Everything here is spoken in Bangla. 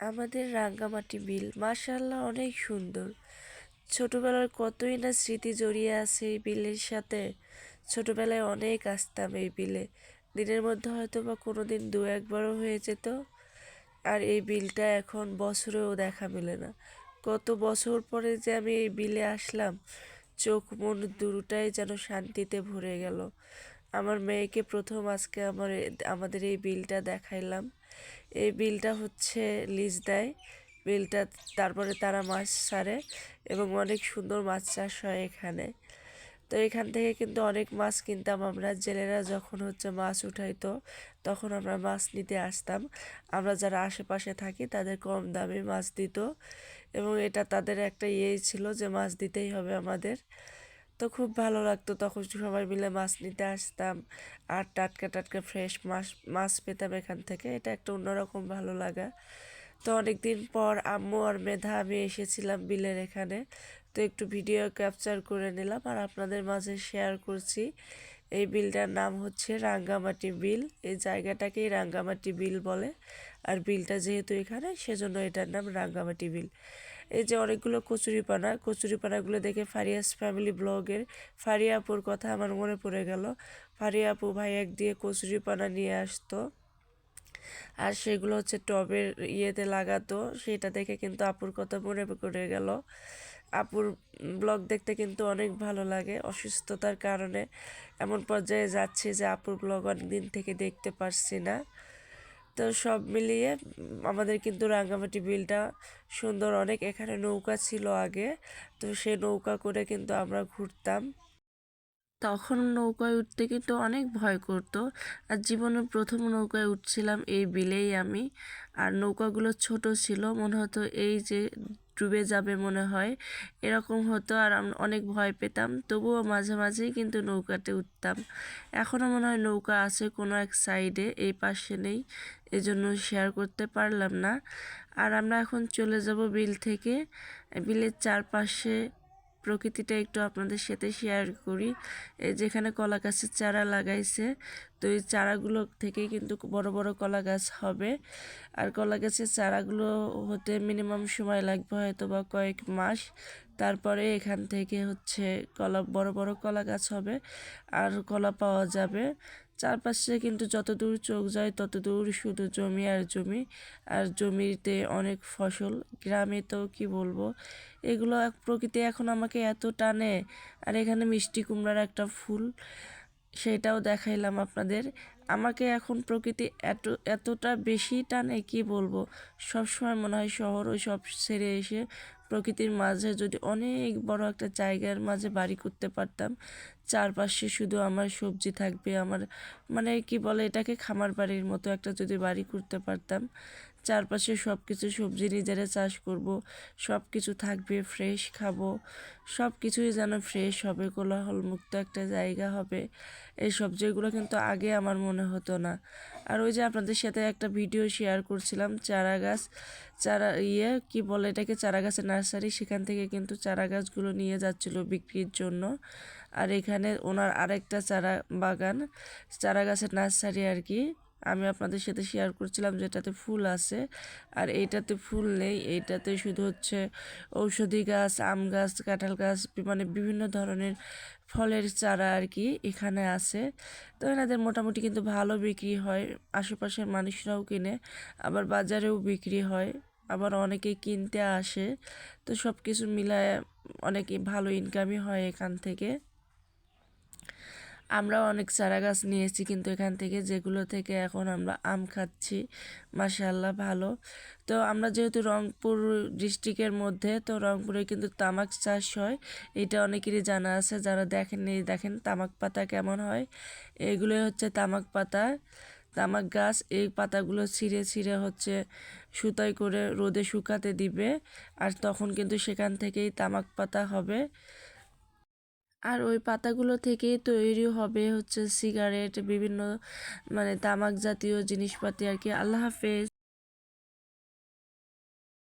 আমাদের রাঙ্গামাটি বিল। মাশাআল্লাহ, অনেক সুন্দর। ছোটবেলার কতই না স্মৃতি জড়িয়ে আছে এই বিলের সাথে। ছোটবেলায় অনেক আসতাম এই বিলে। দিনের মধ্যে হয়তো বা কোনো দিন দু একবারও হয়ে যেত। আর এই বিলটা এখন বছরেও দেখা মেলে না। কত বছর পরে যে আমি এই বিলে আসলাম, চোখ মন দুটাই যেন শান্তিতে ভরে গেল। আমার মেয়েকে প্রথম আজকে আমার আমাদের এই বিলটা দেখাইলাম। এই বিলটা হচ্ছে লিজ দেয়। বিলটা তারপরে তারা মাছ ছাড়ে এবং অনেক সুন্দর মাছ চাষ হয় এখানে। তো এখান থেকে কিন্তু অনেক মাছ কিনতাম আমরা। জেলেরা যখন হচ্ছে মাছ উঠাইতো, তখন আমরা মাছ নিতে আসতাম। আমরা যারা আশেপাশে থাকি, তাদের কম দামে মাছ দিত এবং এটা তাদের একটা ইয়েই ছিল যে মাছ দিতেই হবে আমাদের। তো খুব ভালো লাগতো তখন সবাই মিলে মাছ নিতে আসতাম আর টাটকা টাটকা ফ্রেশ মাছ মাছ পেতাম এখান থেকে। এটা একটা অন্যরকম ভালো লাগা। তো অনেকদিন পর আম্মু আর মেধা, আমি এসেছিলাম বিলের এখানে। তো একটু ভিডিও ক্যাপচার করে নিলাম আর আপনাদের মাঝে শেয়ার করছি। এই বিলটার নাম হচ্ছে রাঙ্গামাটি বিল। এই জায়গাটাকেই রাঙ্গামাটি বিল বলে। আর বিলটা যেহেতু এখানে, সেজন্য এটার নাম রাঙ্গামাটি বিল। এই যে অনেকগুলো কচুরিপানা, কচুরিপানাগুলো দেখে ফারিয়াস ফ্যামিলি ব্লগের ফারিয়া আপুর কথা আমার মনে পড়ে গেল। ফারিয়া আপু ভাই এক দিয়ে কচুরিপানা নিয়ে আসতো। আর সেগুলো হচ্ছে টবের ইয়েতে লাগাতো, সেটা দেখে কিন্তু আপুর কথা মনে করে গেল। আপুর ব্লগ দেখতে কিন্তু অনেক ভালো লাগে অসুস্থতার কারণে। এমন পর্যায়ে যাচ্ছে যে আপুর ব্লগ অনেক দিন থেকে দেখতে পারছি না। তো সব মিলিয়ে আমাদের কিন্তু রাঙ্গামাটি বিলটা সুন্দর অনেক এখানে নৌকা ছিল আগে, তো সেই নৌকা করে কিন্তু আমরা ঘুরতাম। তখন নৌকায় উঠতে কিন্তু অনেক ভয় করতো। আর জীবনের প্রথম নৌকায় উঠছিলাম এই বিলেই আমি। আর নৌকাগুলো ছোট ছিল, মনে হতো এই যে ডুবে যাবে মনে হয়, এরকম হতো আর অনেক ভয় পেতাম। তবুও মাঝে মাঝেই কিন্তু নৌকাতে উঠতাম। এখনও মনে হয় নৌকা আছে কোনো এক সাইডে এই পাশে নেই। এজন্য শেয়ার করতে পারলাম না। আর আমরা এখন চলে যাব বিল থেকে। বিলের চারপাশে প্রকৃতিটা একটু আপনাদের সাথে শেয়ার করি। যেখানে কলা গাছের চারা লাগাইছে, তো এই চারাগুলো থেকেই কিন্তু বড় বড় কলা গাছ হবে। আর কলা গাছের চারাগুলো হতে মিনিমাম সময় লাগবে হয়তো বা কয়েক মাস। তারপরে এখান থেকে হচ্ছে কলা, বড় বড় কলা গাছ হবে। আর কলা পাওয়া যাবে। চারপাশে কিন্তু যতদূর চোখ যায় তত দূর শুধু জমি আর জমি। আর জমিতে অনেক ফসল। গ্রামে তো কি বলব? এগুলো এক প্রকৃতি এখন আমাকে এত টানে। আর এখানে মিষ্টি কুমড়ার একটা ফুল, সেটাও দেখাইলাম আপনাদের। আমাকে এখন প্রকৃতি এত, এতটা বেশি টানে, কি বলব? সবসময় মনে হয় শহর ওই সব ছেড়ে এসে প্রকৃতির মাঝে যদি অনেক বড় একটা জায়গার মাঝে বাড়ি করতে পারতাম, চারপাশে শুধু আমার সবজি থাকবে, আমার মানে কি বলে এটাকে খামার বাড়ির মতো একটা যদি বাড়ি করতে পারতাম চারপাশে সব কিছু সবজি নিজেরা চাষ করব সব কিছু থাকবে ফ্রেশ খাব সব কিছুই যেন ফ্রেশ হবে, কোলাহলমুক্ত একটা জায়গা হবে। এই সবজিগুলো কিন্তু আগে আমার মনে হতো না। আর ওই যে আপনাদের সাথে একটা ভিডিও শেয়ার করছিলাম চারা গাছ চারা ইয়ে কি বলে এটাকে? চারা গাছের নার্সারি, সেখান থেকে কিন্তু চারা গাছগুলো নিয়ে যাচ্ছিল বিক্রির জন্য। আর এখানে ওনার আরেকটা চারা বাগান চারা গাছের নার্সারি আর কি। আমি আপনাদের সাথে শেয়ার করছিলাম যেটাতে ফুল আছে। আর এইটাতে ফুল নেই এইটাতে শুধু হচ্ছে ঔষধি গাছ, আম গাছ, কাঁঠাল গাছ মানে বিভিন্ন ধরনের ফলের চারা আর কি এখানে আছে। তো এনাদের মোটামুটি কিন্তু ভালো বিক্রি হয়, আশেপাশের মানুষরাও কিনে, আবার বাজারেও বিক্রি হয়, আবার অনেকে কিনতে আসে। তো সব কিছু মিলায় অনেক ভালো ইনকামই হয় এখান থেকে। আমরাও অনেক চারা গাছ নিয়েছি, কিন্তু এখান থেকে যেগুলো থেকে এখন আমরা আম খাচ্ছি মাসাল্লাহ ভালো। তো আমরা যেহেতু রংপুর ডিস্ট্রিক্টের মধ্যে, তো রংপুরে কিন্তু তামাক চাষ হয়। এটা অনেকেরই জানা আছে, যারা দেখেননি, দেখেন তামাক পাতা কেমন হয়। এগুলো হচ্ছে তামাক পাতা, তামাক গাছ, এই পাতাগুলো ছিঁড়ে ছিঁড়ে হচ্ছে সুতাই করে রোদে শুকাতে দিবে, আর তখন কিন্তু সেখান থেকেই তামাক পাতা হবে। আর ওই পাতাগুলো থেকেই তৈরি হবে হচ্ছে সিগারেট, বিভিন্ন মানে তামাক জাতীয় জিনিসপাতি আর কি। আল্লাহ হাফেজ।